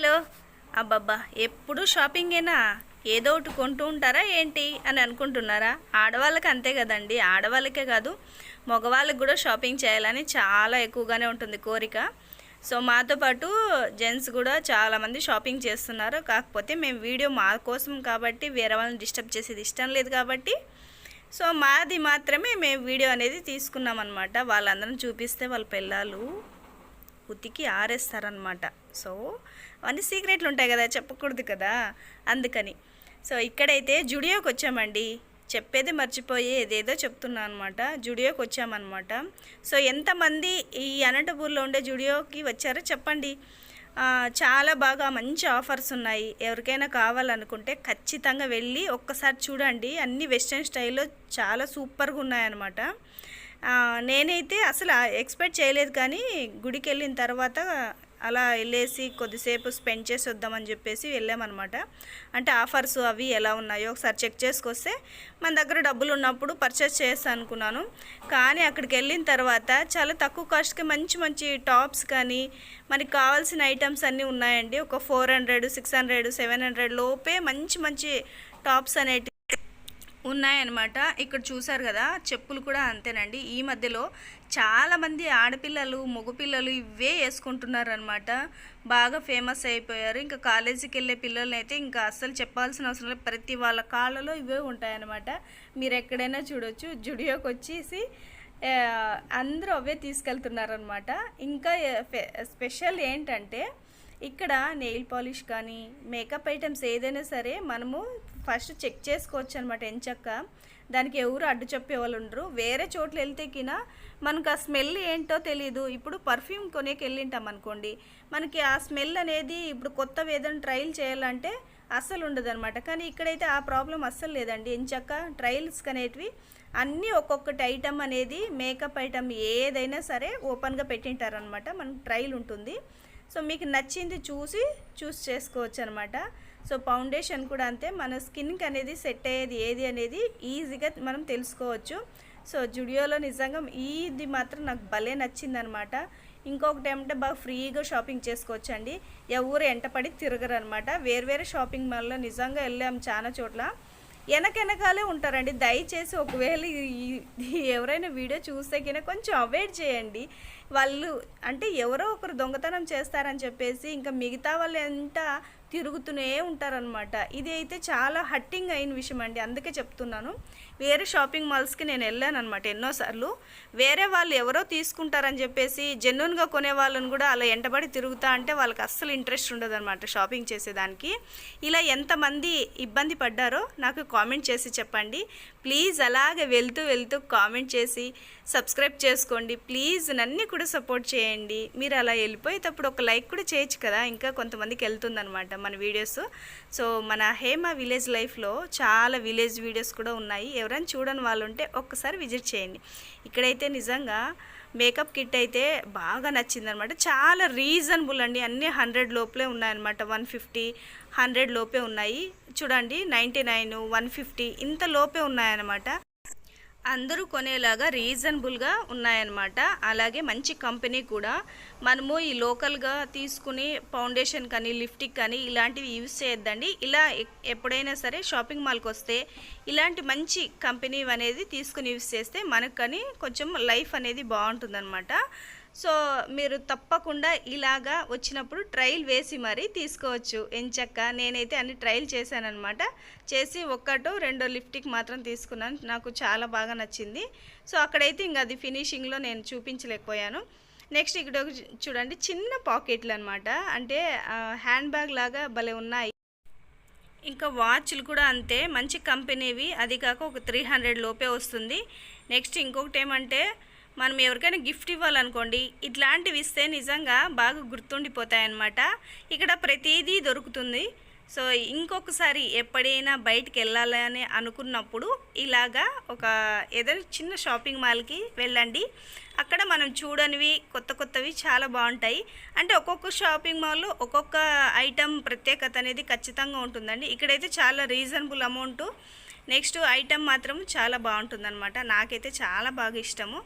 Hello? అబ్బబ్బా ఎప్పుడు షాపింగేనా? ఏదో ఒకటి కొంటూ ఉంటారా ఏంటి అని అనుకుంటున్నారా? ఆడవాళ్ళకి అంతే కదండి ఆడవాళ్ళకే కాదు మగవాళ్ళకి కూడా షాపింగ్ చేయాలని చాలా ఎక్కువగానే ఉంటుంది కోరిక. సో మాతో పాటు జెంట్స్ కూడా చాలామంది షాపింగ్ చేస్తున్నారు. కాకపోతే మేము వీడియో మా కోసం కాబట్టి వేరే వాళ్ళని డిస్టర్బ్ చేసేది ఇష్టం లేదు కాబట్టి. సో మాది మాత్రమే మేము వీడియో అనేది తీసుకున్నాం అనమాట వాళ్ళందరం చూపిస్తే వాళ్ళ పిల్లలు ఉతికి ఆరేస్తారనమాట సో అవన్నీ సీక్రెట్లు ఉంటాయి కదా చెప్పకూడదు కదా? అందుకని. సో ఇక్కడైతే జుడియోకి వచ్చామండి. చెప్పేది మర్చిపోయి ఏదేదో చెప్తున్నా అనమాట జుడియోకి వచ్చామన్నమాట. సో ఎంతమంది ఈ అనంతపూర్లో ఉండే జుడియోకి వచ్చారో చెప్పండి. చాలా బాగా మంచి ఆఫర్స్ ఉన్నాయి. ఎవరికైనా కావాలనుకుంటే ఖచ్చితంగా వెళ్ళి ఒక్కసారి చూడండి. అన్ని వెస్ట్రన్ స్టైల్లో చాలా సూపర్గా ఉన్నాయన్నమాట. నేనైతే అసలు ఎక్స్పెక్ట్ చేయలేదు కానీ గుడికి వెళ్ళిన తర్వాత అలా వెళ్ళేసి కొద్దిసేపు స్పెండ్ చేసి వద్దామని చెప్పేసి వెళ్ళామన్నమాట. అంటే ఆఫర్స్ అవి ఎలా ఉన్నాయో ఒకసారి చెక్ చేసుకొస్తే మన దగ్గర డబ్బులు ఉన్నప్పుడు పర్చేస్ చేస్తాను అనుకున్నాను. కానీ అక్కడికి వెళ్ళిన తర్వాత చాలా తక్కువ కాస్ట్కి మంచి మంచి టాప్స్ కానీ మనకి కావాల్సిన ఐటమ్స్ అన్నీ ఉన్నాయండి. ఒక four hundred six hundred seven hundred లోపే మంచి మంచి టాప్స్ అనేటివి ఉన్నాయన్నమాట. ఇక్కడ చూసారు కదా చెప్పులు కూడా అంతేనండి. ఈ మధ్యలో చాలామంది ఆడపిల్లలు మగపిల్లలు ఇవే వేసుకుంటున్నారు అనమాట బాగా ఫేమస్ అయిపోయారు. ఇంకా కాలేజీకి వెళ్ళే పిల్లల్ని అయితే ఇంకా అస్సలు చెప్పాల్సిన అవసరం లేదు. ప్రతి వాళ్ళ కాళ్ళలో ఇవే ఉంటాయన్నమాట. మీరు ఎక్కడైనా చూడొచ్చు. జుడియోకి వచ్చేసి అందరూ అవే తీసుకెళ్తున్నారనమాట ఇంకా స్పెషల్ ఏంటంటే ఇక్కడ నెయిల్ పాలిష్ కానీ మేకప్ ఐటమ్స్ ఏదైనా సరే మనము ఫస్ట్ చెక్ చేసుకోవచ్చు అనమాట ఎంచక్క. దానికి ఎవరు అడ్డు చెప్పే వాళ్ళు ఉండరు. వేరే చోట్ల వెళ్తే కినా మనకు ఆ స్మెల్ ఏంటో తెలియదు ఇప్పుడు పర్ఫ్యూమ్ కొనేకి వెళ్ళింటాం అనుకోండి. మనకి ఆ స్మెల్ అనేది ఇప్పుడు కొత్తవి ఏదైనా ట్రయల్ చేయాలంటే అస్సలు ఉండదు అనమాట కానీ ఇక్కడైతే ఆ ప్రాబ్లం అస్సలు లేదండి. ఎంచక్క ట్రయల్స్ అనేటివి అన్నీ ఒక్కొక్కటి ఐటమ్ అనేది మేకప్ ఐటమ్ ఏదైనా సరే ఓపెన్గా పెట్టింటారనమాట మనకు ట్రయల్ ఉంటుంది. సో మీకు నచ్చింది చూసి చూస్ చేసుకోవచ్చు అనమాట సో ఫౌండేషన్ కూడా అంతే. మన స్కిన్కి అనేది సెట్ అయ్యేది ఏది అనేది ఈజీగా మనం తెలుసుకోవచ్చు. సో జుడియోలో నిజంగా ఇది మాత్రం నాకు భలే నచ్చిందనమాట. ఇంకొకటి ఏమంటే బాగా ఫ్రీగా షాపింగ్ చేసుకోవచ్చు అండి ఎవరు ఎంటపడి తిరగరు అనమాట వేరు వేరే షాపింగ్ మాల్లో నిజంగా వెళ్ళాం చాలా చోట్ల. వెనకెనకాలే ఉంటారండి. దయచేసి ఒకవేళ ఎవరైనా వీడియో చూస్తే కనుక కొంచెం అవాయిడ్ చేయండి. వాళ్ళు అంటే ఎవరో ఒకరు దొంగతనం చేస్తారని చెప్పేసి ఇంకా మిగతా వాళ్ళు ఎంత తిరుగుతూనే ఉంటారనమాట ఇది అయితే చాలా హట్టింగ్ అయిన విషయం అండి అందుకే చెప్తున్నాను. వేరే షాపింగ్ మాల్స్కి నేను వెళ్ళాను అనమాట ఎన్నోసార్లు. వేరే వాళ్ళు ఎవరో తీసుకుంటారని చెప్పేసి జెన్యున్గా కొనే వాళ్ళని కూడా అలా ఎంటబడి తిరుగుతా అంటే వాళ్ళకి అస్సలు ఇంట్రెస్ట్ ఉండదు అనమాట షాపింగ్ చేసేదానికి. ఇలా ఎంతమంది ఇబ్బంది పడ్డారో నాకు కామెంట్ చేసి చెప్పండి. ప్లీజ్ అలాగే వెళ్తూ వెళ్తూ కామెంట్ చేసి సబ్స్క్రైబ్ చేసుకోండి. ప్లీజ్ నన్ను కూడా సపోర్ట్ చేయండి. మీరు అలా వెళ్ళిపోయేటప్పుడు ఒక లైక్ కూడా చేయొచ్చు కదా. ఇంకా కొంతమందికి వెళ్తుందనమాట మన వీడియోస్. సో మన హేమ విలేజ్ లైఫ్లో చాలా విలేజ్ వీడియోస్ కూడా ఉన్నాయి. ఎవరైనా చూడని వాళ్ళు ఉంటే ఒక్కసారి విజిట్ చేయండి. ఇక్కడైతే నిజంగా మేకప్ కిట్ అయితే బాగా నచ్చిందనమాట చాలా రీజనబుల్ అండి. అన్నీ హండ్రెడ్ లోపలే ఉన్నాయన్నమాట. వన్ ఫిఫ్టీ హండ్రెడ్ లోపే ఉన్నాయి. చూడండి నైంటీ నైన్ వన్ ఫిఫ్టీ ఇంత లోపే ఉన్నాయన్నమాట. అందరూ కొనేలాగా రీజనబుల్గా ఉన్నాయన్నమాట. అలాగే మంచి కంపెనీ కూడా. మనము ఈ లోకల్గా తీసుకుని ఫౌండేషన్ కానీ లిఫ్టిక్ కానీ ఇలాంటివి యూజ్ చేయొద్దండి. ఇలా ఎప్పుడైనా సరే షాపింగ్ మాల్కి వస్తే ఇలాంటి మంచి కంపెనీ అనేది తీసుకుని యూజ్ చేస్తే మనకు కానీ కొంచెం లైఫ్ అనేది బాగుంటుందన్నమాట. సో మీరు తప్పకుండా ఇలాగా వచ్చినప్పుడు ట్రయల్ వేసి మరీ తీసుకోవచ్చు. ఎంచక్క నేనైతే అన్ని ట్రయల్ చేశానన్నమాట. చేసి ఒక్కటో రెండో లిఫ్టిక్ మాత్రం తీసుకున్నాను. నాకు చాలా బాగా నచ్చింది. సో అక్కడైతే ఇంకా అది ఫినిషింగ్లో నేను చూపించలేకపోయాను. నెక్స్ట్ ఇక్కడ చూడండి చిన్న పాకెట్లు అనమాట అంటే హ్యాండ్ బ్యాగ్ లాగా భలే ఉన్నాయి. ఇంకా వాచ్లు కూడా అంతే. మంచి కంపెనీవి. అది కాక ఒక త్రీ హండ్రెడ్ లోపే వస్తుంది. నెక్స్ట్ ఇంకొకటి ఏమంటే మనం ఎవరికైనా గిఫ్ట్ ఇవ్వాలనుకోండి ఇట్లాంటివి ఇస్తే నిజంగా బాగా గుర్తుండిపోతాయన్నమాట. ఇక్కడ ప్రతిదీ దొరుకుతుంది. సో ఇంకొకసారి ఎప్పుడైనా బయటికి వెళ్ళాలని అనుకున్నప్పుడు ఇలాగా ఒక ఏదైనా చిన్న షాపింగ్ మాల్కి వెళ్ళండి. అక్కడ మనం చూడనివి కొత్త కొత్తవి చాలా బాగుంటాయి. అంటే ఒక్కొక్క షాపింగ్ మాల్లో ఒక్కొక్క ఐటమ్ ప్రత్యేకత అనేది ఖచ్చితంగా ఉంటుందండి. ఇక్కడైతే చాలా రీజనబుల్ అమౌంట్ నెక్స్ట్ ఐటమ్ మాత్రం చాలా బాగుంటుందన్నమాట. నాకైతే చాలా బాగా ఇష్టము.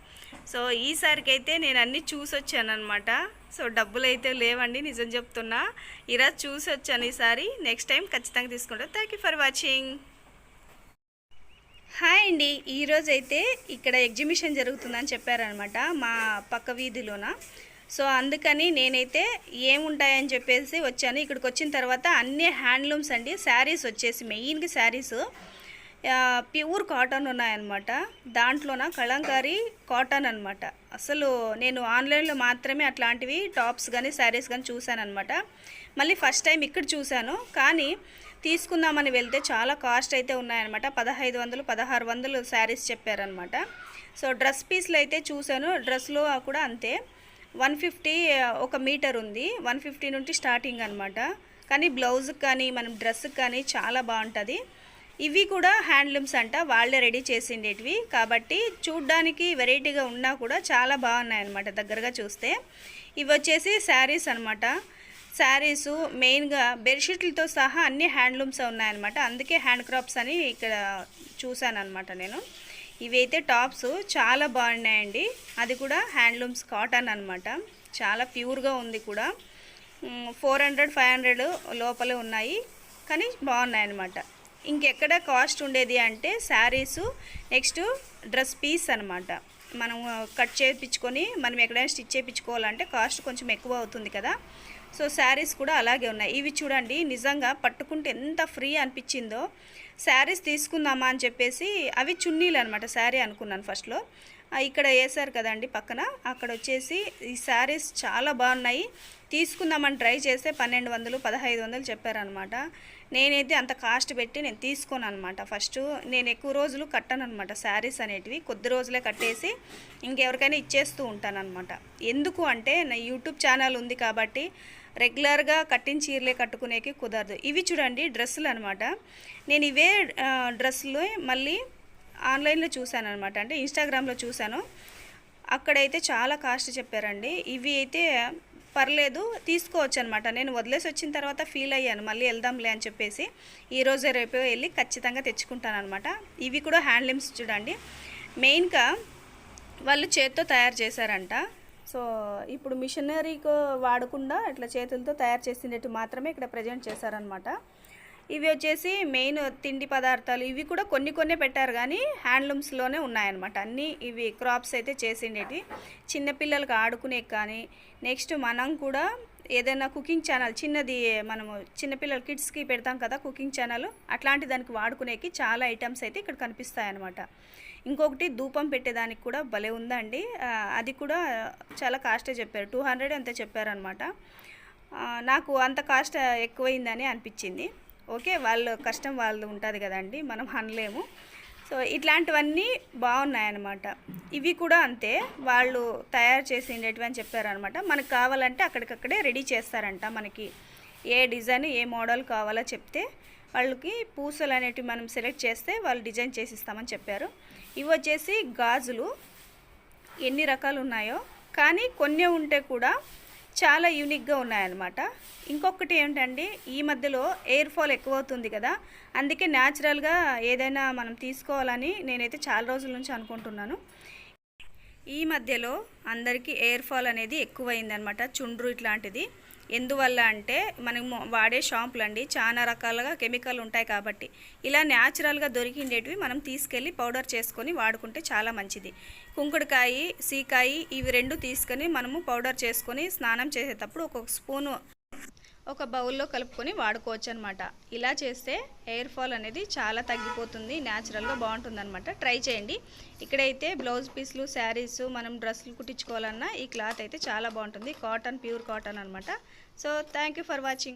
సో ఈసారికి అయితే నేను అన్నీ చూసి వచ్చాను అనమాట సో డబ్బులు అయితే లేవండి నిజం చెప్తున్నా. ఈరోజు చూసి వచ్చాను ఈసారి. నెక్స్ట్ టైం ఖచ్చితంగా తీసుకుంటాను thank you for watching. Hi అండి. ఈరోజైతే అయితే ఇక్కడ ఎగ్జిబిషన్ జరుగుతుందని చెప్పారనమాట మా పక్క వీధిలోన. సో అందుకని నేనైతే ఏముంటాయని చెప్పేసి వచ్చాను. ఇక్కడికి వచ్చిన తర్వాత అన్ని హ్యాండ్లూమ్స్ అండి శారీస్ వచ్చేసి మెయిన్గా శారీస్. ప్యూర్ కాటన్ ఉన్నాయన్నమాట. దాంట్లోన కళంకారీ కాటన్ అనమాట అసలు నేను ఆన్లైన్లో మాత్రమే అట్లాంటివి టాప్స్ కానీ శారీస్ కానీ చూశానమాట మళ్ళీ ఫస్ట్ టైం ఇక్కడ చూశాను. కానీ తీసుకుందామని వెళ్తే చాలా కాస్ట్ అయితే ఉన్నాయన్నమాట. పదహైదు వందలు పదహారు వందలు శారీస్ చెప్పారనమాట సో డ్రెస్ పీస్లు అయితే చూశాను. డ్రెస్లో కూడా అంతే. వన్ ఫిఫ్టీ ఒక మీటర్ ఉంది. వన్ ఫిఫ్టీ నుండి స్టార్టింగ్ అనమాట కానీ బ్లౌజ్కి కానీ మనం డ్రెస్కి కానీ చాలా బాగుంటుంది. ఇవి కూడా హ్యాండ్లూమ్స్ అంట వాళ్ళే రెడీ చేసిండేటివి. కాబట్టి చూడ్డానికి వెరైటీగా ఉన్నా కూడా చాలా బాగున్నాయి అనమాట దగ్గరగా చూస్తే. ఇవి వచ్చేసి శారీస్ అనమాట శారీసు మెయిన్గా బెడ్షీట్లతో సహా అన్ని హ్యాండ్లూమ్స్ ఉన్నాయన్నమాట. అందుకే హ్యాండ్ క్రాప్స్ అని ఇక్కడ చూశాను అనమాట నేను. ఇవైతే టాప్స్ చాలా బాగున్నాయండి. అది కూడా హ్యాండ్లూమ్స్ కాటన్ అనమాట చాలా ప్యూర్గా ఉంది కూడా. ఫోర్ హండ్రెడ్ ఫైవ్ హండ్రెడ్ లోపల ఉన్నాయి. కానీ బాగున్నాయి అనమాట ఇంకెక్కడ కాస్ట్ ఉండేది అంటే శారీసు నెక్స్ట్ డ్రెస్ పీస్ అనమాట మనం కట్ చేయించుకొని మనం ఎక్కడైనా స్టిచ్ చేయించుకోవాలంటే కాస్ట్ కొంచెం ఎక్కువ అవుతుంది కదా. సో శారీస్ కూడా అలాగే ఉన్నాయి. ఇవి చూడండి నిజంగా పట్టుకుంటే ఎంత ఫ్రీ అనిపించిందో శారీస్ తీసుకుందామా అని చెప్పేసి అవి చున్నీలు అనమాట శారీ అనుకున్నాను ఫస్ట్లో. ఇక్కడ వేసారు కదండి పక్కన. అక్కడ వచ్చేసి ఈ శారీస్ చాలా బాగున్నాయి. తీసుకుందామని ట్రై చేస్తే పన్నెండు వందలు పదహైదు వందలు చెప్పారనమాట నేనైతే అంత కాస్ట్ పెట్టి నేను తీసుకోను అనమాట ఫస్ట్ నేను ఎక్కువ రోజులు కట్టను అనమాట శారీస్ అనేటివి. కొద్ది రోజులే కట్టేసి ఇంకెవరికైనా ఇచ్చేస్తూ ఉంటానన్నమాట. ఎందుకు అంటే నా యూట్యూబ్ ఛానల్ ఉంది కాబట్టి రెగ్యులర్గా కట్టిన చీరలే కట్టుకునేకి కుదరదు. ఇవి చూడండి డ్రెస్సులు అనమాట నేను ఇవే డ్రెస్సులు మళ్ళీ ఆన్లైన్లో చూశాను అనమాట అంటే ఇన్స్టాగ్రామ్లో చూశాను. అక్కడైతే చాలా కాస్ట్ చెప్పారండి. ఇవి అయితే పర్లేదు తీసుకోవచ్చు అనమాట నేను వదిలేసి వచ్చిన తర్వాత ఫీల్ అయ్యాను. మళ్ళీ వెళ్దాంలే అని చెప్పేసి ఈరోజే రేపు వెళ్ళి ఖచ్చితంగా తెచ్చుకుంటాను అనమాట ఇవి కూడా హ్యాండ్లూమ్స్ చూడండి. మెయిన్గా వాళ్ళు చేత్తో తయారు చేశారంట. సో ఇప్పుడు మిషనరీకి వాడకుండా ఇట్లా చేతులతో తయారు చేసినట్టు మాత్రమే ఇక్కడ ప్రజెంట్ చేశారనమాట ఇవి వచ్చేసి మెయిన్ తిండి పదార్థాలు. ఇవి కూడా కొన్ని కొన్ని పెట్టారు కానీ హ్యాండ్లూమ్స్లోనే ఉన్నాయన్నమాట. అన్నీ ఇవి క్రాప్స్ అయితే చేసిండేటి. చిన్నపిల్లలకి ఆడుకునే కానీ నెక్స్ట్ మనం కూడా ఏదైనా కుకింగ్ ఛానల్ చిన్నది మనము చిన్నపిల్లల కిడ్స్కి పెడతాం కదా కుకింగ్ ఛానల్ అట్లాంటి దానికి వాడుకునేకి చాలా ఐటమ్స్ అయితే ఇక్కడ కనిపిస్తాయన్నమాట. ఇంకొకటి ధూపం పెట్టేదానికి కూడా భలే ఉందండి. అది కూడా చాలా కాస్టే చెప్పారు. టూ హండ్రెడ్ అంతే చెప్పారనమాట నాకు అంత కాస్ట్ ఎక్కువైందని అనిపించింది. ఓకే వాళ్ళ కష్టం వాళ్ళు ఉంటుంది కదండి మనం అనలేము. సో ఇట్లాంటివన్నీ బాగున్నాయన్నమాట. ఇవి కూడా అంతే వాళ్ళు తయారు చేసిండేటివి అని చెప్పారనమాట మనకు కావాలంటే అక్కడికక్కడే రెడీ చేస్తారంట. మనకి ఏ డిజైన్ ఏ మోడల్ కావాలో చెప్తే వాళ్ళకి పూసలు అనేటివి మనం సెలెక్ట్ చేస్తే వాళ్ళు డిజైన్ చేసి ఇస్తామని చెప్పారు. ఇవి వచ్చేసి గాజులు. ఎన్ని రకాలు ఉన్నాయో కానీ కొన్ని ఉంటే కూడా చాలా యూనిక్గా ఉన్నాయన్నమాట. ఇంకొకటి ఏంటండి ఈ మధ్యలో ఎయిర్ ఫాల్ ఎక్కువ అవుతుంది కదా అందుకే న్యాచురల్గా ఏదైనా మనం తీసుకోవాలని నేనైతే చాలా రోజుల నుంచి అనుకుంటున్నాను. ఈ మధ్యలో అందరికీ ఎయిర్ ఫాల్ అనేది ఎక్కువైందనమాట చుండ్రు ఇట్లాంటిది. ఎందువల్ల అంటే మనము వాడే షాంపులు అండి చాలా రకాలుగా కెమికల్ ఉంటాయి కాబట్టి. ఇలా న్యాచురల్గా దొరికిండేటివి మనం తీసుకెళ్ళి పౌడర్ చేసుకొని వాడుకుంటే చాలా మంచిది. కుంకుడుకాయ సీకాయి ఇవి రెండు తీసుకొని మనము పౌడర్ చేసుకొని స్నానం చేసేటప్పుడు ఒక్కొక్క స్పూను ఒక బౌల్లో కలుపుకొని వాడుకోవచ్చు అనమాట ఇలా చేస్తే హెయిర్ ఫాల్ అనేది చాలా తగ్గిపోతుంది న్యాచురల్గా బాగుంటుంది అనమాట ట్రై చేయండి. ఇక్కడైతే బ్లౌజ్ పీస్లు శారీస్ మనం డ్రెస్సులు కుట్టించుకోవాలన్నా ఈ క్లాత్ అయితే చాలా బాగుంటుంది. కాటన్ ప్యూర్ కాటన్ అనమాట. So thank you for watching.